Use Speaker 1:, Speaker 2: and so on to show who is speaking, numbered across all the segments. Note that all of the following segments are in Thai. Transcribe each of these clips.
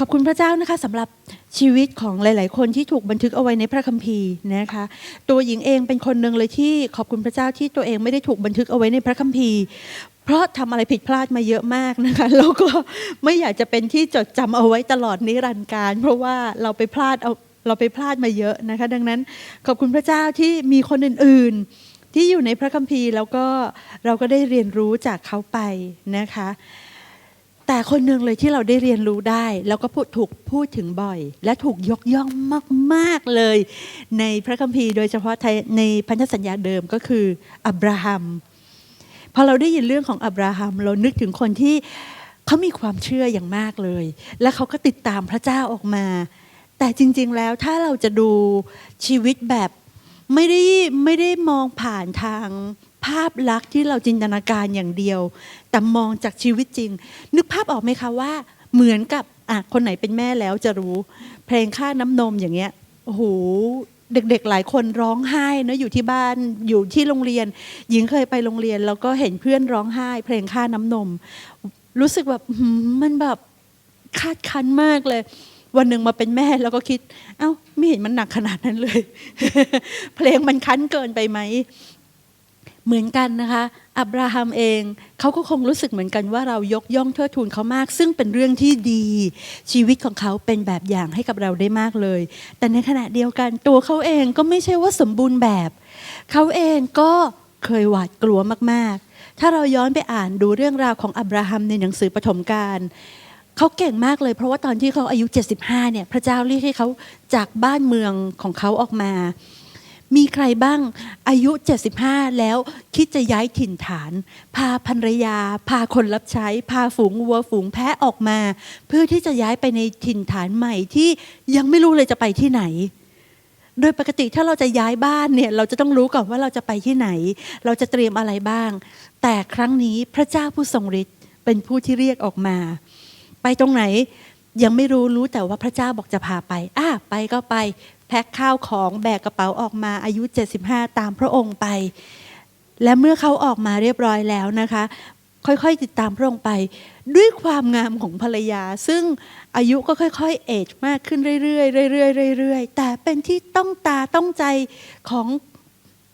Speaker 1: ขอบคุณพระเจ้านะคะสำหรับชีวิตของหลาย ๆ คนที่ถูกบันทึกเอาไว้ในพระคัมภีร์นะคะ ตัวหญิงเองเป็นคนหนึ่งเลยที่ขอบคุณพระเจ้าที่ตัวเองไม่ได้ถูกบันทึกเอาไว้ในพระคัมภีร์ เพราะทำอะไรผิดพลาดมาเยอะมากนะคะแล้วก็ไม่อยากจะเป็นที่จดจำเอาไว้ตลอดนิรันดร์การ เพราะว่าเราไปพลาดเอาเราไปพลาดมาเยอะนะคะ ดังนั้นขอบคุณพระเจ้าที่มีคนอื่น ๆ ที่อยู่ในพระคัมภีร์แล้วก็เราก็ได้เรียนรู้จากเขาไปนะคะ แต่คนหนึ่งเลยที่เราได้เรียนรู้ได้ แล้วก็พูดถูกพูดถึงบ่อย และถูกยกย่องมาก ๆ เลย ในพระคัมภีร์โดยเฉพาะในพันธสัญญาเดิมก็คืออับราฮัมพอเราได้ยินเรื่องของอับราฮัม เรานึกถึงคนที่เขามีความเชื่ออย่างมากเลย และเขาก็ติดตามพระเจ้าออกมา แต่จริง ๆ แล้วถ้าเราจะดูชีวิตแบบไม่ได้ไม่ได้มองผ่านทางภาพลักษณ์ที่เราจินตนาการอย่างเดียว แต่มองจากชีวิตจริง นึกภาพออกไหมคะว่า เหมือนกับอะคนไหนเป็นแม่แล้วจะรู้ เพลงค่าน้ำนมอย่างเงี้ยโอ้โหเด็กๆ หลายคนร้องไห้นะอยู่ที่บ้านอยู่ที่โรงเรียน หญิงเคยไปโรงเรียน แล้วก็เห็นเพื่อนร้องไห้ เพลงค่าน้ำนม รู้สึกแบบมันแบบคาดคันมากเลย วันหนึ่งมาเป็นแม่แล้วก็คิด เอ้าไม่เห็นมันหนักขนาดนั้นเลย เพลงมันคันเกินไปไหม เหมือนกันนะคะอับราฮัมเองเขาก็คงรู้สึกเหมือนกันว่าเรายกย่องเทิดทูนเขามาก ซึ่งเป็นเรื่องที่ดี ชีวิตของเขาเป็นแบบอย่างให้กับเราได้มากเลย แต่ในขณะเดียวกันตัวเขาเองก็ไม่ใช่ว่าสมบูรณ์แบบ เขาเองก็เคยหวาดกลัวมากๆ ถ้าเราย้อนไปอ่านดูเรื่องราวของอับราฮัมในหนังสือปฐมกาลเขาเก่งมากเลย เพราะว่าตอนที่เขาอายุ 75 เนี่ย พระเจ้าเรียกให้เขาจากบ้านเมืองของเขาออกมา มีใครบ้างอายุ 75 แล้วคิดจะย้ายถิ่นฐาน พาภรรยา พาคนรับใช้ พาฝูงวัวฝูงแพะออกมา เพื่อที่จะย้ายไปในถิ่นฐานใหม่ที่ยังไม่รู้เลยจะไปที่ไหน โดยปกติถ้าเราจะย้ายบ้านเนี่ยเราจะต้องรู้ก่อนว่าเราจะไปที่ไหน เราจะเตรียมอะไรบ้าง แต่ครั้งนี้พระเจ้าผู้ทรงฤทธิ์เป็นผู้ที่เรียกออกมา ไปตรงไหนยังไม่รู้รู้แต่ว่าพระเจ้าบอกจะพาไปอะไปก็ไป แพ็คข้าวของแบกกระเป๋าออกมาอายุ 75 ตามพระองค์ไป และเมื่อเขาออกมาเรียบร้อยแล้วนะคะ ค่อยๆติดตามพระองค์ไป ด้วยความงามของภรรยา ซึ่งอายุก็ค่อยๆเอจมากขึ้นเรื่อยๆเรื่อยๆเรื่อยๆแต่เป็นที่ต้องตาต้องใจของ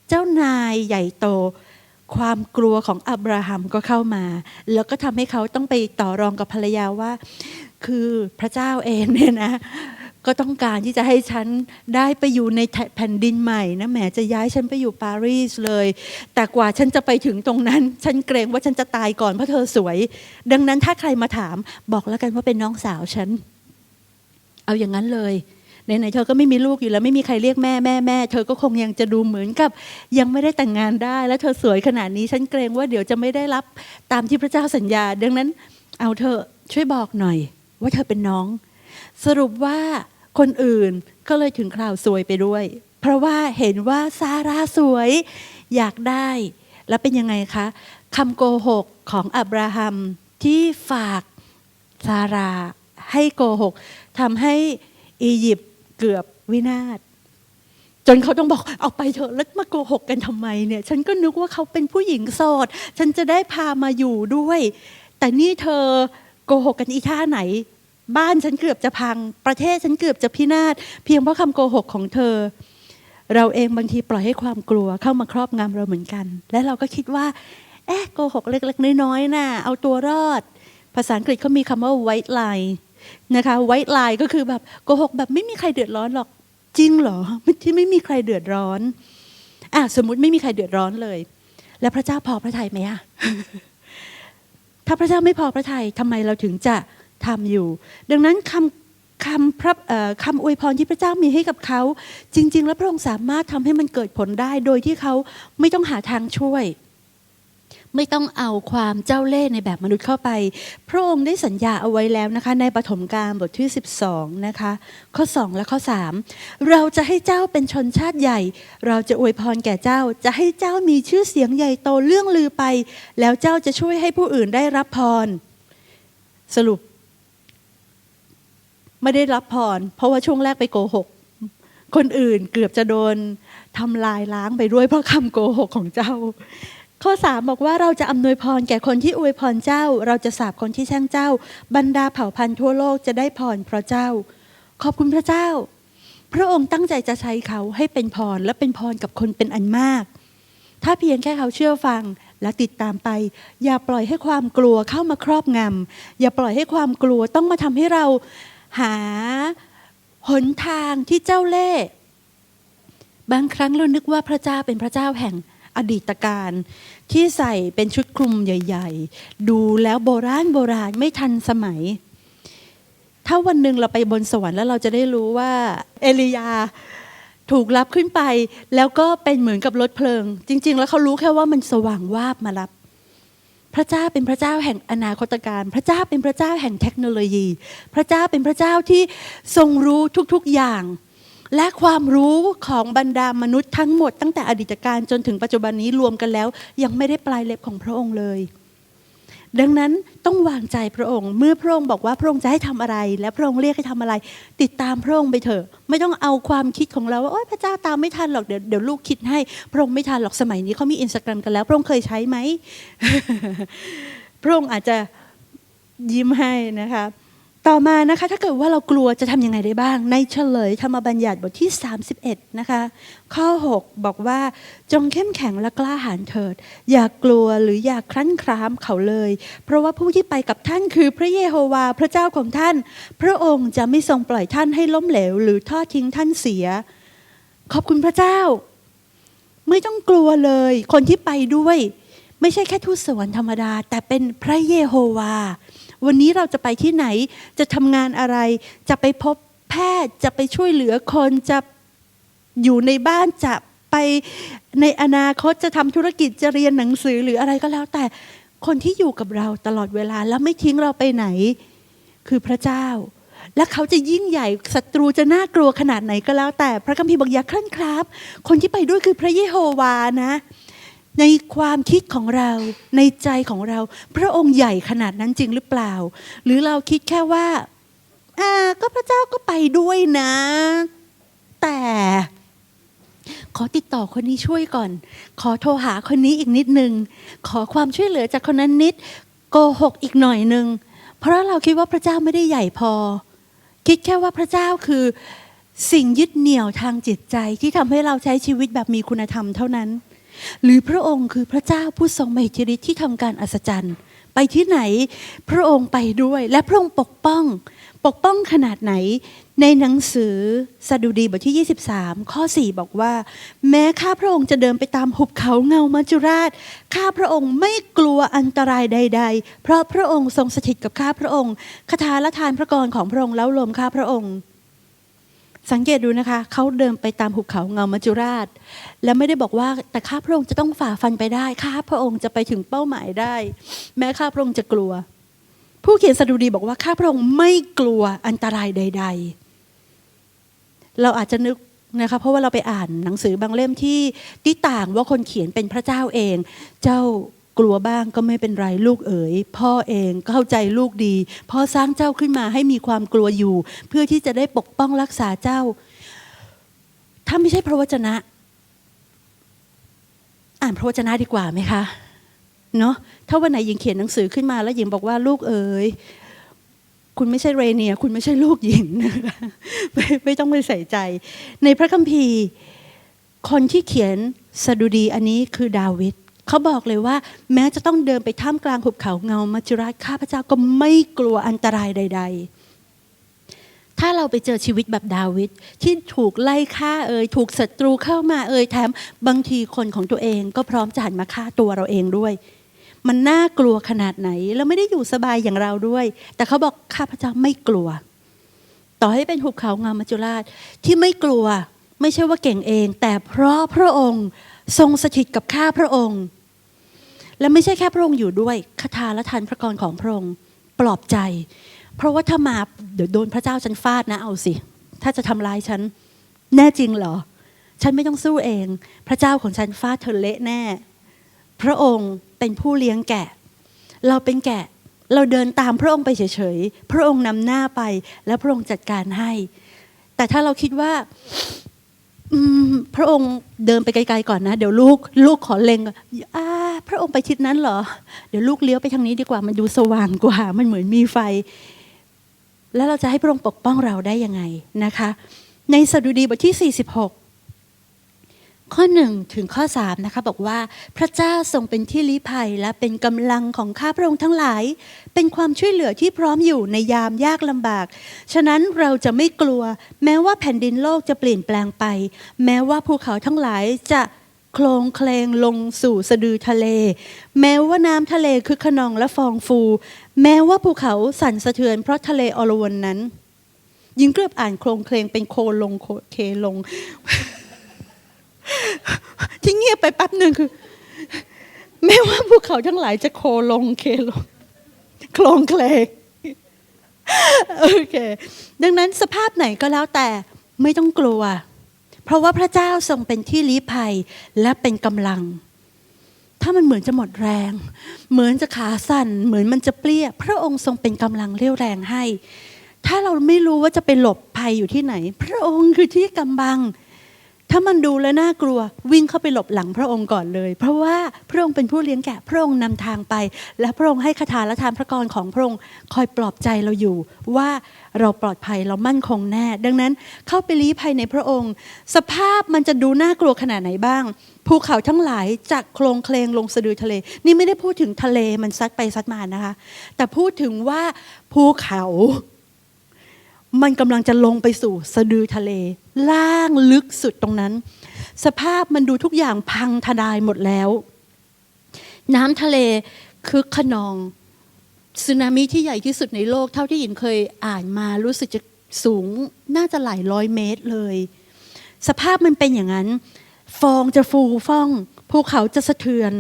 Speaker 1: เจ้านายใหญ่โตความกลัวของอับราฮัมก็เข้ามา แล้วก็ทำให้เขาต้องไปต่อรองกับภรรยาว่า คือพระเจ้าเองเนี่ยนะ ก็ต้องการที่จะให้ฉันได้ไปอยู่ในแผ่นดินใหม่นะแหมจะย้ายฉันไปอยู่ปารีสเลย แต่กว่าฉันจะไปถึงตรงนั้น ฉันเกรงว่าฉันจะตายก่อนเพราะเธอสวย ดังนั้นถ้าใครมาถามบอกแล้วกันว่าเป็นน้องสาวฉัน เอาอย่างนั้นเลยไหนๆเธอก็ไม่มีลูกอยู่แล้วไม่มีใครเรียกแม่แม่แม่เธอก็คงยังจะดูเหมือนกับ ยังไม่ได้แต่งงานได้ แล้วเธอสวยขนาดนี้ฉันเกรงว่าเดี๋ยวจะไม่ได้รับตามที่พระเจ้าสัญญา ดังนั้น เอาเธอช่วยบอกหน่อย ว่าเธอเป็นน้อง สรุปว่า คนอื่นก็เลยถึงคราวสวยไปด้วย เพราะว่าเห็นว่าซาร่าสวยอยากได้ แล้วเป็นยังไงคะคำโกหกของอับราฮัมที่ฝากซาราให้โกหกทำให้อียิปต์เกือบวินาศจนเขาต้องบอกเอาไปเถอะแล้วมาโกหกกันทำไมเนี่ย ฉันก็นึกว่าเขาเป็นผู้หญิงโสด ฉันจะได้พามาอยู่ด้วย แต่นี่เธอโกหกกันอีท่าไหน บ้านฉันเกือบจะพัง ประเทศฉันเกือบจะพินาศเพียงเพราะคำโกหกของเธอ เราเองบางทีปล่อยให้ความกลัวเข้ามาครอบงำเราเหมือนกัน และเราก็คิดว่า เอ๊ะโกหกเล็กๆน้อยๆน่ะเอาตัวรอด ภาษาอังกฤษเขามีคำว่า white lie นะคะ white lie ก็คือแบบโกหกแบบไม่มีใครเดือดร้อนหรอกจริงเหรอที่ไม่มีใครเดือดร้อนอะสมมุติไม่มีใครเดือดร้อนเลย แล้วพระเจ้าพอพระทัยไหมอะถ้าพระเจ้าไม่พอพระทัยทำไมเราถึงจะ ทำอยู่ ดังนั้นคำคำพระคำอวยพรที่พระเจ้ามีให้กับเขา จริง ๆ แล้วพระองค์สามารถทำให้มันเกิดผลได้ โดยที่เขาไม่ต้องหาทางช่วย ไม่ต้องเอาความเจ้าเล่ห์ในแบบมนุษย์เข้าไป พระองค์ได้สัญญาเอาไว้แล้วนะคะ ในปฐมกาลบทที่ 12 นะคะ ข้อ 2 และข้อ 3 เราจะให้เจ้าเป็นชนชาติใหญ่ เราจะอวยพรแก่เจ้า จะให้เจ้ามีชื่อเสียงใหญ่โตเรื่องลือไป แล้วเจ้าจะช่วยให้ผู้อื่นได้รับพรสรุป ไม่ได้รับพร เพราะว่าช่วงแรกไปโกหก คนอื่นเกือบจะโดนทำลายล้างไปด้วยเพราะคำโกหกของเจ้า ข้อสามบอกว่าเราจะอำนวยพรแก่คนที่อวยพรเจ้า เราจะสาบคนที่แช่งเจ้า บรรดาเผ่าพันธุ์ทั่วโลกจะได้พรเพราะเจ้า ขอบคุณพระเจ้า พระองค์ตั้งใจจะใช้เขาให้เป็นพรและเป็นพรกับคนเป็นอันมาก ถ้าเพียงแค่เขาเชื่อฟังและติดตามไป อย่าปล่อยให้ความกลัวเข้ามาครอบงำอย่าปล่อยให้ความกลัวต้องมาทำให้เรา หาหนทางที่เจ้าเล่ห์บางครั้งเรานึกว่าพระเจ้าเป็นพระเจ้าแห่งอดีตการที่ใส่เป็นชุดคลุมใหญ่ ๆ ดูแล้วโบราณโบราณไม่ทันสมัย ถ้าวันหนึ่งเราไปบนสวรรค์แล้วเราจะได้รู้ว่าเอลียาถูกรับขึ้นไป แล้วก็เป็นเหมือนกับรถเพลิง จริง ๆ แล้วเขารู้แค่ว่ามันสว่างวาบมารับ พระเจ้าเป็นพระเจ้าแห่งอนาคตการ พระเจ้าเป็นพระเจ้าแห่งเทคโนโลยี พระเจ้าเป็นพระเจ้าที่ทรงรู้ทุกๆอย่าง และความรู้ของบรรดามนุษย์ทั้งหมดตั้งแต่อดีตการจนถึงปัจจุบันนี้รวมกันแล้ว ยังไม่ได้ปลายเล็บของพระองค์เลย ดังนั้นต้องวางใจพระองค์ เมื่อพระองค์บอกว่าพระองค์จะให้ทำอะไร และพระองค์เรียกให้ทำอะไร ติดตามพระองค์ไปเถอะ ไม่ต้องเอาความคิดของเราว่าโอ๊ยพระเจ้าตามไม่ทันหรอกเดี๋ยวเดี๋ยวลูกคิดให้ พระองค์ไม่ทันหรอกสมัยนี้เขามีอินสตาแกรมกันแล้ว พระองค์เคยใช้ไหมพระองค์อาจจะยิ้มให้นะคะ ต่อมานะคะถ้าเกิดว่าเรากลัวจะทำยังไงได้บ้าง ในเฉลยธรรมบัญญัติบทที่ 31 นะคะ ข้อ 6 บอกว่าจงเข้มแข็งและกล้าหาญเถิด อย่ากกลัวหรืออย่าครั้นครามเขาเลย เพราะว่าผู้ที่ไปกับท่านคือพระเยโฮวาห์พระเจ้าของท่าน พระองค์จะไม่ทรงปล่อยท่านให้ล้มเหลว หรือทอดทิ้งท่านเสีย ขอบคุณพระเจ้า ไม่ต้องกลัวเลย คนที่ไปด้วย ไม่ใช่แค่ทูตสวรรค์ธรรมดา แต่เป็นพระเยโฮวาห์ วันนี้เราจะไปที่ไหน จะทำงานอะไร จะไปพบแพทย์ จะไปช่วยเหลือคน จะอยู่ในบ้านจะไปในอนาคตจะทำธุรกิจจะเรียนหนังสือหรืออะไรก็แล้ว แต่คนที่อยู่กับเราตลอดเวลาแล้วไม่ทิ้งเราไปไหน คือพระเจ้า และเขาจะยิ่งใหญ่ศัตรูจะน่ากลัวขนาดไหนก็แล้ว แต่พระคัมภีร์บอกอย่าคลั่นครับ คนที่ไปด้วยคือพระเยโฮวาห์นะ ในความคิดของเราในใจของเรา พระองค์ใหญ่ขนาดนั้นจริงหรือเปล่า หรือเราคิดแค่ว่าอ่าก็พระเจ้าก็ไปด้วยนะ แต่ขอติดต่อคนนี้ช่วยก่อน ขอโทรหาคนนี้อีกนิดนึง ขอความช่วยเหลือจากคนนั้นนิด โกหกอีกหน่อยนึง เพราะเราคิดว่าพระเจ้าไม่ได้ใหญ่พอ คิดแค่ว่าพระเจ้าคือ สิ่งยึดเหนี่ยวทางจิตใจที่ทำให้เราใช้ชีวิตแบบมีคุณธรรมเท่านั้น หรือพระองค์คือพระเจ้าผู้ทรงมหิทธิฤทธิ์ที่ทำการอัศจรรย์ ไปที่ไหนพระองค์ไปด้วย และพระองค์ปกป้อง ปกป้องขนาดไหน ในหนังสือสดุดีบทที่ 23 ข้อ 4 บอกว่า แม้ข้าพระองค์จะเดินไปตามหุบเขาเงามัจจุราช ข้าพระองค์ไม่กลัวอันตรายใด ๆ เพราะพระองค์ทรงสถิตกับข้าพระองค์คาถาละทานพระกรของพระองค์แล้วลมข้าพระองค์ สังเกตดูนะคะ เขาเดินไปตามหุบเขาเงามัจจุราช และไม่ได้บอกว่าแต่ข้าพระองค์จะต้องฝ่าฟันไปได้ข้าพระองค์จะไปถึงเป้าหมายได้ แม้ข้าพระองค์จะกลัว ผู้เขียนสดุดีบอกว่าข้าพระองค์ไม่กลัวอันตรายใด ๆ เราอาจจะนึกนะคะเพราะว่าเราไปอ่านหนังสือบางเล่มที่ที่ต่างว่าคนเขียนเป็นพระเจ้าเอง เจ้า กลัวบ้างก็ไม่เป็นไรลูกเอ๋ยพ่อเองเข้าใจลูกดี พ่อสร้างเจ้าขึ้นมาให้มีความกลัวอยู่ เพื่อที่จะได้ปกป้องรักษาเจ้า ถ้าไม่ใช่พระวจนะ อ่านพระวจนะดีกว่าไหมคะเนาะถ้าวันไหนหญิงเขียนหนังสือขึ้นมาแล้วหญิงบอกว่าลูกเอ๋ยคุณไม่ใช่เรเนีย คุณไม่ใช่ลูกหญิงนะคะไม่ไม่ต้องไปใส่ใจ ในพระคัมภีร์ คนที่เขียนสดุดีอันนี้คือดาวิด เขาบอกเลยว่า แม้จะต้องเดินไปท่ามกลางหุบเขาเงามัจจุราชข้าพเจ้าก็ไม่กลัวอันตรายใด ๆถ้าเราไปเจอชีวิตแบบดาวิดที่ถูกไล่ฆ่าเอ่ยถูกศัตรูเข้ามาเอ่ยแถมบางทีคนของตัวเองก็พร้อมจะหันมาฆ่าตัวเราเองด้วย มันน่ากลัวขนาดไหน แล้วไม่ได้อยู่สบายอย่างเราด้วย แต่เขาบอกข้าพเจ้าไม่กลัว ต่อให้เป็นหุบเขางามมัจจุราชที่ไม่กลัวไม่ใช่ว่าเก่งเอง แต่เพราะพระองค์ทรงสถิตกับข้าพระองค์ และไม่ใช่แค่พระองค์อยู่ด้วยคาถาและทานพระกรของพระองค์ปลอบใจ เพราะว่าถ้ามาเดี๋ยวโดนพระเจ้าฉันฟาดนะเอาสิ ถ้าจะทำร้ายฉันแน่จริงเหรอ ฉันไม่ต้องสู้เอง พระเจ้าของฉันฟาดเธอเละแน่ พระองค์เป็นผู้เลี้ยงแกะ เราเป็นแกะเราเดินตามพระองค์ไปเฉยๆ พระองค์นำหน้าไป แล้วพระองค์จัดการให้ แต่ถ้าเราคิดว่า พระองค์เดินไปไกลๆก่อนนะ เดี๋ยวลูกลูกขอเล็งอ่าพระองค์ไปทิศนั้นเหรอ เดี๋ยวลูกเลี้ยวไปทางนี้ดีกว่ามันดูสว่างกว่า มันเหมือนมีไฟ แล้วเราจะให้พระองค์ปกป้องเราได้ยังไงนะคะ ในสดุดีบทที่ 46 ข้อหนึ่งถึงข้อสามนะคะบอกว่าพระเจ้าทรงเป็นที่ลี้ภัยและเป็นกำลังของข้าพระองค์ทั้งหลาย เป็นความช่วยเหลือที่พร้อมอยู่ในยามยากลำบาก ฉะนั้นเราจะไม่กลัว แม้ว่าแผ่นดินโลกจะเปลี่ยนแปลงไป แม้ว่าภูเขาทั้งหลายจะโคลงเคลงลงสู่สะดือทะเล แม้ว่าน้ำทะเลคือขนองและฟองฟู แม้ว่าภูเขาสั่นสะเทือนเพราะทะเลอรวนนั้น ยิงเกือบอ่านโคลงเคลงเป็นโคลงโคเคลง ที่เงียบไปแป๊บหนึ่งคือ แม้ว่าภูเขาทั้งหลายจะโคลงเคลงโคลงเคลงโอเค ดังนั้นสภาพไหนก็แล้วแต่ไม่ต้องกลัว เพราะว่าพระเจ้าทรงเป็นที่ลี้ภัยและเป็นกำลัง ถ้ามันเหมือนจะหมดแรง เหมือนจะขาสั่น เหมือนมันจะเปรี้ย พระองค์ทรงเป็นกำลังเรี่ยวแรงให้ ถ้าเราไม่รู้ว่าจะไปหลบภัยอยู่ที่ไหน พระองค์คือที่กำบัง ถ้ามันดูแล้วน่ากลัววิ่งเข้าไปหลบหลังพระองค์ก่อนเลย เพราะว่าพระองค์เป็นผู้เลี้ยงแกะพระองค์นำทางไป และพระองค์ให้คาถาและทานพระกรของพระองค์คอยปลอบใจเราอยู่ ว่าเราปลอดภัยเรามั่นคงแน่ ดังนั้นเข้าไปลี้ภัยในพระองค์ สภาพมันจะดูน่ากลัวขนาดไหนบ้าง ภูเขาทั้งหลายจากโคลงเคลงลงสะดือทะเล นี่ไม่ได้พูดถึงทะเลมันซัดไปซัดมานะคะ แต่พูดถึงว่าภูเขา มันกำลังจะลงไปสู่สะดือทะเล ล่างลึกสุดตรงนั้น สภาพมันดูทุกอย่างพังทลายหมดแล้ว น้ำทะเลคือขนองสึนามิที่ใหญ่ที่สุดในโลก เท่าที่หญิงเคยอ่านมารู้สึกจะสูงน่าจะหลายร้อยเมตรเลย สภาพมันเป็นอย่างนั้น ฟองจะฟูฟ่องภูเขาจะสะเทือน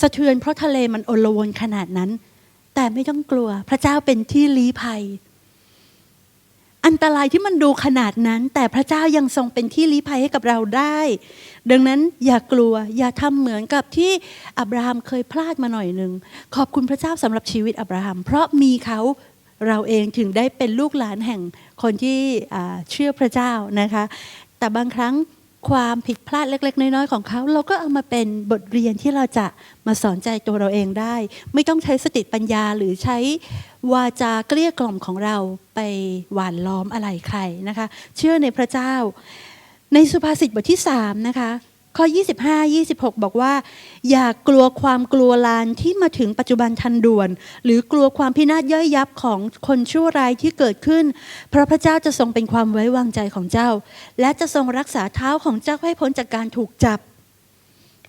Speaker 1: สะเทือนเพราะทะเลมันอลวนขนาดนั้น แต่ไม่ต้องกลัวพระเจ้าเป็นที่ลี้ภัย อันตรายที่มันดูขนาดนั้น แต่พระเจ้ายังทรงเป็นที่ลี้ภัยให้กับเราได้ ดังนั้นอย่ากลัวอย่าทำเหมือนกับที่อับราฮัมเคยพลาดมาหน่อยหนึ่งขอบคุณพระเจ้าสำหรับชีวิตอับราฮัม เพราะมีเขาเราเองถึงได้เป็นลูกหลานแห่งคนที่เชื่อพระเจ้านะคะ แต่บางครั้งความผิดพลาดเล็ก ๆ น้อย ๆ ของเขา เราก็เอามาเป็นบทเรียนที่เราจะมาสอนใจตัวเราเองได้ ไม่ต้องใช้สติปัญญาหรือใช้ วาจาเกลี้ยกล่อมของเราไปหวานล้อมอะไรใครนะคะ เชื่อในพระเจ้า ในสุภาษิตบทที่3นะคะข้อ 25 26 บอกว่า อย่ากลัวความกลัวลานที่มาถึงปัจจุบันทันด่วน หรือกลัวความพินาศย่อยยับของคนชั่วร้ายที่เกิดขึ้น เพราะพระเจ้าจะทรงเป็นความไว้วางใจของเจ้า และจะทรงรักษาเท้าของเจ้าให้พ้นจากการถูกจับ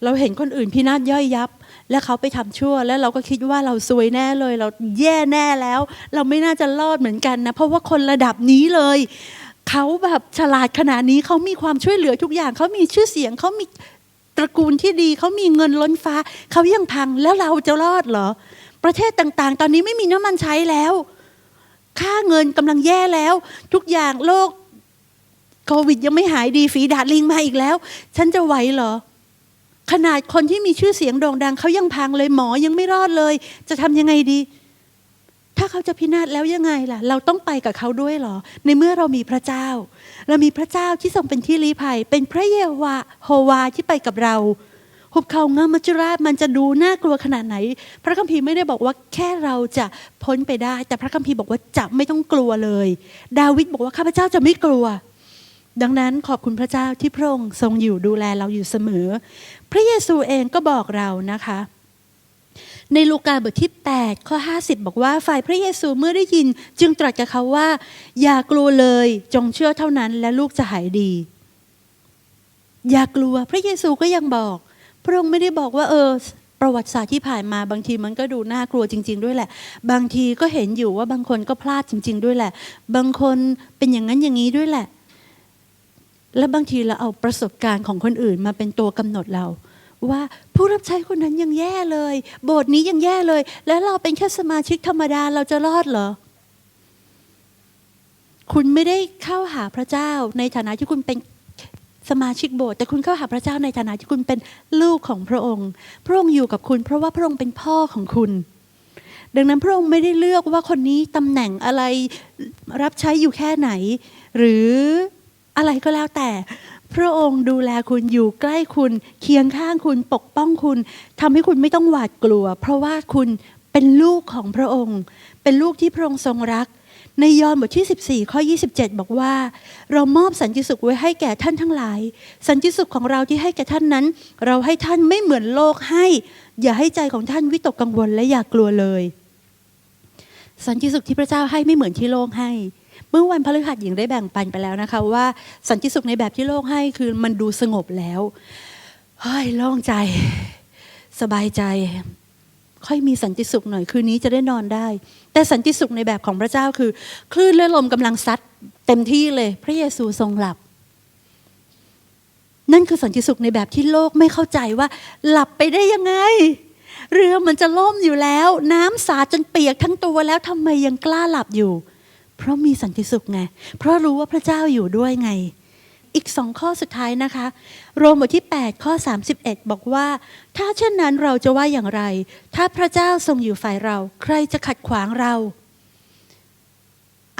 Speaker 1: เราเห็นคนอื่นพินาศย่อยยับ และเขาไปทำชั่ว แล้วเราก็คิดว่าเราซวยแน่เลย เราแย่แน่แล้ว เราไม่น่าจะรอดเหมือนกันนะ เพราะว่าคนระดับนี้เลย เขาแบบฉลาดขนาดนี้เขามีความช่วยเหลือทุกอย่าง เขามีชื่อเสียงเขามีตระกูลที่ดีเขามีเงินล้นฟ้า เขายังพังแล้วเราจะรอดเหรอ ประเทศต่างๆ ตอนนี้ไม่มีน้ำมันใช้แล้ว ค่าเงินกำลังแย่แล้ว ทุกอย่างโลกโควิดยังไม่หายดีฝีดาดลิงมาอีกแล้ว ฉันจะไหวเหรอ ขนาดคนที่มีชื่อเสียงโด่งดังเขายังพังเลยหมอยังไม่รอดเลย จะทำยังไงดี ถ้าเขาจะพินาศแล้วยังไงล่ะ เราต้องไปกับเขาด้วยหรอ ในเมื่อเรามีพระเจ้า เรามีพระเจ้าที่ทรงเป็นที่ลี้ภัย เป็นพระเยโฮวาโฮวาที่ไปกับเราหุบเขางามัจจุราชมันจะดูน่ากลัวขนาดไหน พระคัมภีร์ไม่ได้บอกว่าแค่เราจะพ้นไปได้ แต่พระคัมภีร์บอกว่าจะไม่ต้องกลัวเลย ดาวิดบอกว่าข้าพเจ้าจะไม่กลัว ดังนั้นขอบคุณพระเจ้าที่พระองค์ทรงอยู่ดูแลเราอยู่เสมอ พระเยซูเองก็บอกเรานะคะ ในลูกาบทที่ 8 ข้อ 50 บอกว่าฝ่ายพระเยซูเมื่อได้ยินจึงตรัสกับเขาว่า อย่ากลัวเลยจงเชื่อเท่านั้นและลูกจะหายดี อย่ากลัวพระเยซูก็ยังบอก พระองค์ไม่ได้บอกว่าเออประวัติศาสตร์ที่ผ่านมาบางทีมันก็ดูน่ากลัวจริง ๆ ด้วยแหละ บางทีก็เห็นอยู่ว่าบางคนก็พลาดจริง ๆ ด้วยแหละ บางคนเป็นอย่างนั้นอย่างนี้ด้วยแหละ และบางทีเราเอาประสบการณ์ของคนอื่นมาเป็นตัวกำหนดเรา ว่าผู้รับใช้คนนั้นยังแย่เลย โบสถ์นี้ยังแย่เลย แล้วเราเป็นแค่สมาชิกธรรมดาเราจะรอดเหรอ คุณไม่ได้เข้าหาพระเจ้าในฐานะที่คุณเป็นสมาชิกโบสถ์แต่คุณเข้าหาพระเจ้าในฐานะที่คุณเป็นลูกของพระองค์ พระองค์อยู่กับคุณ เพราะว่าพระองค์เป็นพ่อของคุณ ดังนั้นพระองค์ไม่ได้เลือกว่าคนนี้ตำแหน่งอะไรรับใช้อยู่แค่ไหน หรือ อะไรก็แล้วแต่ พระองค์ดูแลคุณอยู่ใกล้คุณ เคียงข้างคุณปกป้องคุณทำให้คุณไม่ต้องหวาดกลัว เพราะว่าคุณเป็นลูกของพระองค์ เป็นลูกที่พระองค์ทรงรัก ในยอห์นบทที่ 14 ข้อ 27 บอกว่า เรามอบสันติสุขไว้ให้แก่ท่านทั้งหลาย สันติสุขของเราที่ให้แก่ท่านนั้น เราให้ท่านไม่เหมือนโลกให้ อย่าให้ใจของท่านวิตกกังวลและอย่ากกลัวเลย สันติสุขที่พระเจ้าให้ไม่เหมือนที่โลกให้ เมื่อวันพฤหัสหญิงได้แบ่งปันไปแล้วนะคะ ว่าสันติสุขในแบบที่โลกให้คือมันดูสงบแล้วเฮ้ยโล่งใจ สบายใจ ค่อยมีสันติสุขหน่อยคืนนี้จะได้นอนได้ แต่สันติสุขในแบบของพระเจ้าคือ คลื่นและลมกำลังซัดเต็มที่เลย พระเยซูทรงหลับ นั่นคือสันติสุขในแบบที่โลกไม่เข้าใจว่า หลับไปได้ยังไงเรือมันจะล่มอยู่แล้ว น้ำสาดจนเปียกทั้งตัวแล้วทำไมยังกล้าหลับอยู่ เพราะมีสันติสุขไง เพราะรู้ว่าพระเจ้าอยู่ด้วยไง อีกสองข้อสุดท้ายนะคะ โรมบทที่ 8 ข้อ 31 บอกว่า ถ้าเช่นนั้นเราจะว่าอย่างไร ถ้าพระเจ้าทรงอยู่ฝ่ายเรา ใครจะขัดขวางเรา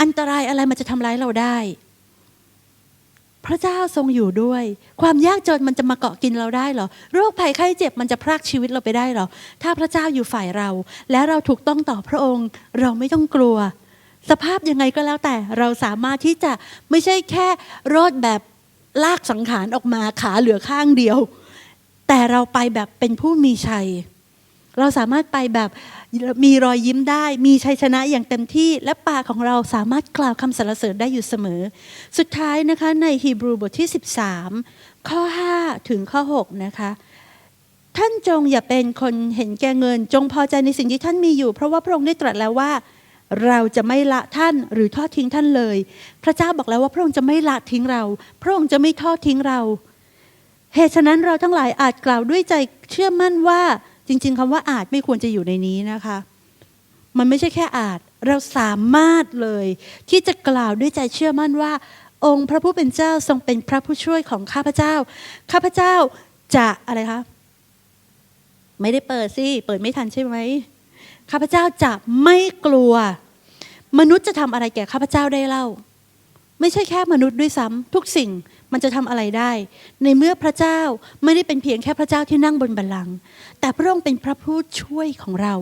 Speaker 1: อันตรายอะไรมันจะทำร้ายเราได้ พระเจ้าทรงอยู่ด้วย ความยากจนมันจะมาเกาะกินเราได้เหรอ โรคภัยไข้เจ็บมันจะพรากชีวิตเราไปได้เหรอ ถ้าพระเจ้าอยู่ฝ่ายเรา และเราถูกต้องต่อพระองค์ เราไม่ต้องกลัว สภาพยังไงก็แล้วแต่เราสามารถที่จะไม่ใช่แค่รอดแบบลากสังขารออกมาขาเหลือข้างเดียว แต่เราไปแบบเป็นผู้มีชัย เราสามารถไปแบบมีรอยยิ้มได้ มีชัยชนะอย่างเต็มที่ และปากของเราสามารถกล่าวคำสรรเสริญได้อยู่เสมอ สุดท้ายนะคะในฮีบรูบทที่ 13 ข้อ 5 ถึงข้อ 6 นะคะท่านจงอย่าเป็นคนเห็นแก่เงิน จงพอใจในสิ่งที่ท่านมีอยู่ เพราะว่าพระองค์ได้ตรัสแล้วว่า เราจะไม่ละท่านหรือทอดทิ้งท่านเลย พระเจ้าบอกแล้วว่าพระองค์จะไม่ละทิ้งเรา พระองค์จะไม่ทอดทิ้งเรา เหตุฉะนั้นเราทั้งหลายอาจกล่าวด้วยใจเชื่อมั่นว่าจริง ๆคำว่าอาจไม่ควรจะอยู่ในนี้นะคะ มันไม่ใช่แค่อาจเราสามารถเลย ที่จะกล่าวด้วยใจเชื่อมั่นว่า องค์พระผู้เป็นเจ้าทรงเป็นพระผู้ช่วยของข้าพเจ้า ข้าพเจ้าจะอะไรคะไม่ได้เปิดสิ เปิดไม่ทันใช่ไหมข้าพเจ้าจะไม่กลัว มนุษย์จะทำอะไรแก่ข้าพเจ้าได้เล่า ไม่ใช่แค่มนุษย์ด้วยซ้ำทุกสิ่งมันจะทำอะไรได้ ในเมื่อพระเจ้าไม่ได้เป็นเพียงแค่พระเจ้าที่นั่งบนบัลลังก์แต่พระองค์เป็นพระผู้ช่วยของเรา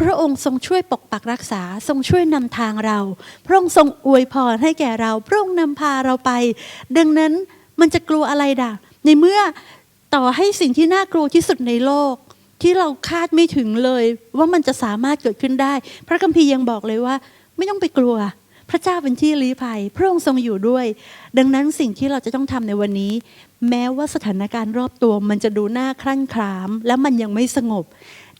Speaker 1: พระองค์ทรงช่วยปกปักรักษา ทรงช่วยนำทางเรา พระองค์ทรงอวยพรให้แก่เรา พระองค์นำพาเราไป ดังนั้นมันจะกลัวอะไรด่ะในเมื่อต่อให้สิ่งที่น่ากลัวที่สุดในโลกที่เราคาดไม่ถึงเลย ว่ามันจะสามารถเกิดขึ้นได้ พระคัมภีร์ยังบอกเลยว่า ไม่ต้องไปกลัว พระเจ้าเป็นที่ลี้ภัย พระองค์ทรงอยู่ด้วย ดังนั้นสิ่งที่เราจะต้องทำในวันนี้ แม้ว่าสถานการณ์รอบตัวมันจะดูน่าคลั่นคลาม และมันยังไม่สงบ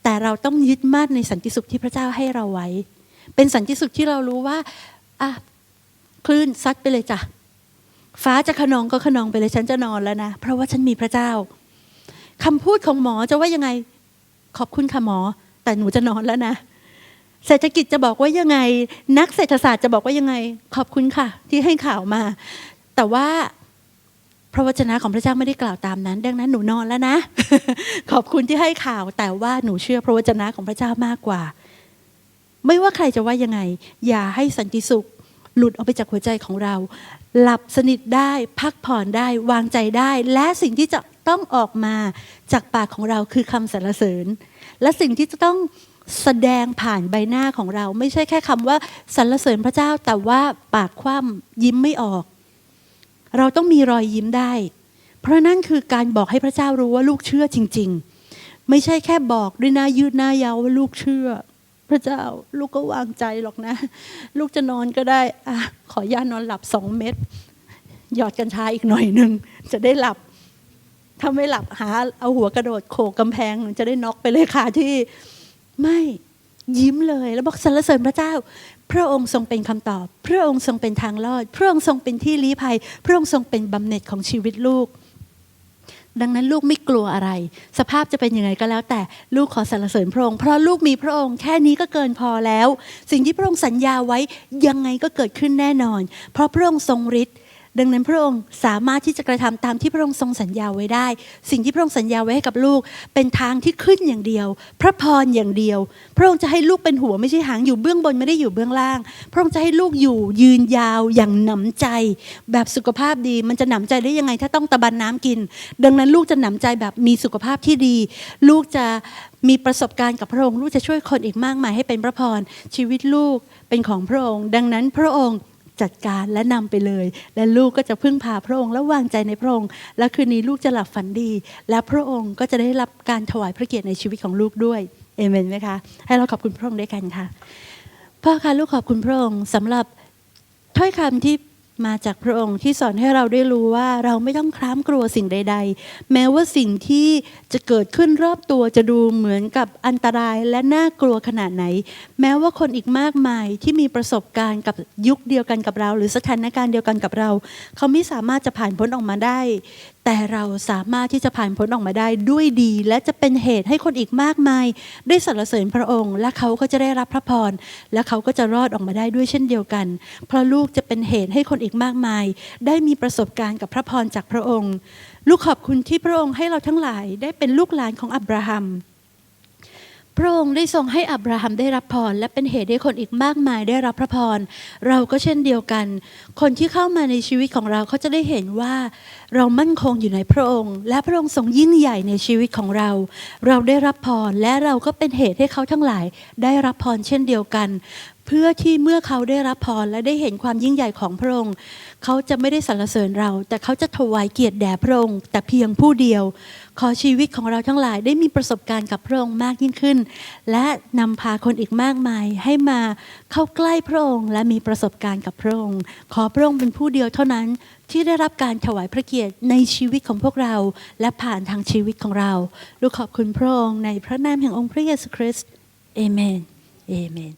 Speaker 1: แต่เราต้องยึดมั่นในสันติสุขที่พระเจ้าให้เราไว้ เป็นสันติสุขที่เรารู้ว่าอะคลื่นซัดไปเลยจ้ะฟ้าจะขนองก็ขนองไปเลยฉันจะนอนแล้วนะ เพราะว่าฉันมีพระเจ้าคำพูดของหมอจะว่ายังไง ขอบคุณค่ะหมอ แต่หนูจะนอนแล้วนะ เศรษฐกิจจะบอกว่ายังไง นักเศรษฐศาสตร์จะบอกว่ายังไง ขอบคุณค่ะ ที่ให้ข่าวมา แต่ว่าพระวจนะของพระเจ้าไม่ได้กล่าวตามนั้น ดังนั้นหนูนอนแล้วนะ ขอบคุณที่ให้ข่าว แต่ว่าหนูเชื่อพระวจนะของพระเจ้ามากกว่า ไม่ว่าใครจะว่ายังไง อย่าให้สันติสุข หลุดออกไปจากหัวใจของเรา หลับสนิทได้ พักผ่อนได้ วางใจได้ และสิ่งที่จะต้องออกมาจากปากของเราคือคำสรรเสริญ และสิ่งที่จะต้อง แสดงผ่านใบหน้าของเรา ไม่ใช่แค่คำว่าสรรเสริญพระเจ้า แต่ว่าปากคว่ำยิ้มไม่ออก เราต้องมีรอยยิ้มได้ เพราะนั่นคือการบอกให้พระเจ้ารู้ว่าลูกเชื่อจริง ๆ ไม่ใช่แค่บอกด้วยหน้ายืดหน้ายาวว่าลูกเชื่อ พระเจ้าลูกก็วางใจหรอกนะ ลูกจะนอนก็ได้อะขอยานอนหลับสองเม็ดหยอดกัญชาอีกหน่อยหนึ่งจะได้หลับถ้าไม่หลับหาเอาหัวกระโดดโขกกำแพงจะได้น็อกไปเลยค่ะที่ ไม่ยิ้มเลยแล้วบอกสรรเสริญพระเจ้า พระองค์ทรงเป็นคำตอบ พระองค์ทรงเป็นทางรอด พระองค์ทรงเป็นที่ลี้ภัย พระองค์ทรงเป็นบำเหน็จของชีวิตลูก ดังนั้นลูกไม่กลัวอะไร สภาพจะเป็นยังไงก็แล้ว แต่ลูกขอสรรเสริญพระองค์เพราะลูกมีพระองค์แค่นี้ก็เกินพอแล้ว สิ่งที่พระองค์สัญญาไว้ยังไงก็เกิดขึ้นแน่นอน เพราะพระองค์ทรงฤทธิ์ ดังนั้นพระองค์สามารถที่จะกระทำตามที่พระองค์ทรงสัญญาไว้ได้ สิ่งที่พระองค์สัญญาไว้ให้กับลูก เป็นทางที่ขึ้นอย่างเดียว พระพรอย่างเดียว พระองค์จะให้ลูกเป็นหัวไม่ใช่หางอยู่เบื้องบนไม่ได้อยู่เบื้องล่าง พระองค์จะให้ลูกอยู่ยืนยาวอย่างหนำใจ แบบสุขภาพดีมันจะหนำใจได้ยังไงถ้าต้องตะบันน้ำกิน ดังนั้นลูกจะหนำใจแบบมีสุขภาพที่ดี ลูกจะมีประสบการณ์กับพระองค์ลูกจะช่วยคนอีกมากมายให้เป็นพระพรชีวิตลูกเป็นของพระองค์ ดังนั้นพระองค์ จัดการและนำไปเลย และลูกก็จะพึ่งพาพระองค์และวางใจในพระองค์ และคืนนี้ลูกจะหลับฝันดี และพระองค์ก็จะได้รับการถวายพระเกียรติในชีวิตของลูกด้วยเอเมนไหมคะให้เราขอบคุณพระองค์ด้วยกันค่ะพ่อคะลูกขอบคุณพระองค์สำหรับถ้อยคำที่ มาจากพระองค์ที่สอนให้เราได้รู้ว่าเราไม่ต้องคล้ามกลัวสิ่งใด ๆ แม้ว่าสิ่งที่จะเกิดขึ้นรอบตัวจะดูเหมือนกับอันตรายและน่ากลัวขนาดไหน แม้ว่าคนอีกมากมายที่มีประสบการณ์กับยุคเดียวกันกับเรา หรือสถานการณ์เดียวกันกับเรา เขาไม่สามารถจะผ่านพ้นออกมาได้ แต่เราสามารถที่จะผ่านพ้นออกมาได้ด้วยดี และจะเป็นเหตุให้คนอีกมากมาย ได้สรรเสริญพระองค์ และเขาก็จะได้รับพระพรและเขาก็จะรอดออกมาได้ด้วยเช่นเดียวกัน เพราะลูกจะเป็นเหตุให้คนอีกมากมาย ได้มีประสบการณ์กับพระพรจากพระองค์ ลูกขอบคุณที่พระองค์ให้เราทั้งหลายได้เป็นลูกหลานของอับราฮัม พระองค์ได้ทรงให้อับราฮัมได้รับพร และเป็นเหตุให้คนอีกมากมายได้รับพระพร เราก็เช่นเดียวกัน คนที่เข้ามาในชีวิตของเราเขาจะได้เห็นว่า เรามั่นคงอยู่ในพระองค์ และพระองค์ทรงยิ่งใหญ่ในชีวิตของเรา เราได้รับพรและเราก็เป็นเหตุให้เขาทั้งหลายได้รับพรเช่นเดียวกัน เพื่อที่เมื่อเขาได้รับพรและได้เห็นความยิ่งใหญ่ของพระองค์ เขาจะไม่ได้สรรเสริญเรา แต่เขาจะถวายเกียรติแด่พระองค์ แต่เพียงผู้เดียว ขอชีวิตของเราทั้งหลายได้มีประสบการณ์กับพระองค์มากยิ่งขึ้น และนำพาคนอีกมากมายให้มาเข้าใกล้พระองค์ และมีประสบการณ์กับพระองค์ ขอพระองค์เป็นผู้เดียวเท่านั้นที่ได้รับการถวายพระเกียรติในชีวิตของพวกเรา และผ่านทางชีวิตของเราลูกขอบคุณพระองค์ในพระนามแห่งองค์พระเยซูคริสต์เอเมนเอเมน